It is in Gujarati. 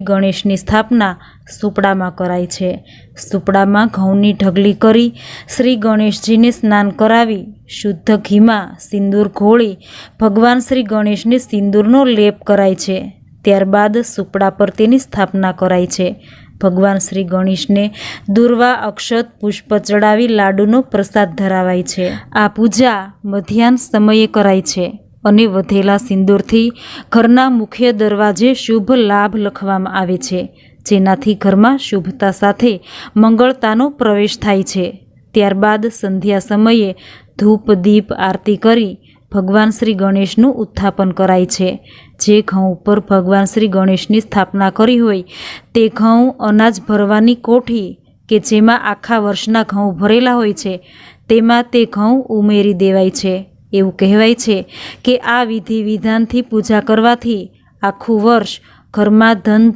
ગણેશની સ્થાપના સુપડામાં કરાય છે. સુપડામાં ઘઉંની ઢગલી કરી શ્રી ગણેશજીને સ્નાન કરાવી શુદ્ધ ઘીમાં સિંદૂર ઘોળી ભગવાન શ્રી ગણેશને સિંદૂરનો લેપ કરાય છે. ત્યારબાદ સુપડા પર તેની સ્થાપના કરાય છે. ભગવાન શ્રી ગણેશને દુર્વા અક્ષત પુષ્પ ચડાવી લાડુનો પ્રસાદ ધરાવાય છે. આ પૂજા મધ્યાહન સમયે કરાય છે. અને વધેલા સિંદૂરથી ઘરના મુખ્ય દરવાજે શુભ લાભ લખવામાં આવે છે. જેનાથી ઘરમાં શુભતા સાથે મંગળતાનો પ્રવેશ થાય છે. ત્યારબાદ સંધ્યા સમયે ધૂપ, દીપ, આરતી કરી ભગવાન શ્રી ગણેશનું ઉત્થાપન કરાય છે. જે ઘઉં ઉપર ભગવાન શ્રી ગણેશની સ્થાપના કરી હોય તે ઘઉં અનાજ ભરવાની કોઠી કે જેમાં આખા વર્ષના ઘઉં ભરેલા હોય છે, તેમાં તે ઘઉં ઉમેરી દેવાય છે. એવું કહેવાય છે કે આ વિધિ વિધાનથી પૂજા કરવાથી આખું વર્ષ ઘરમાં ધન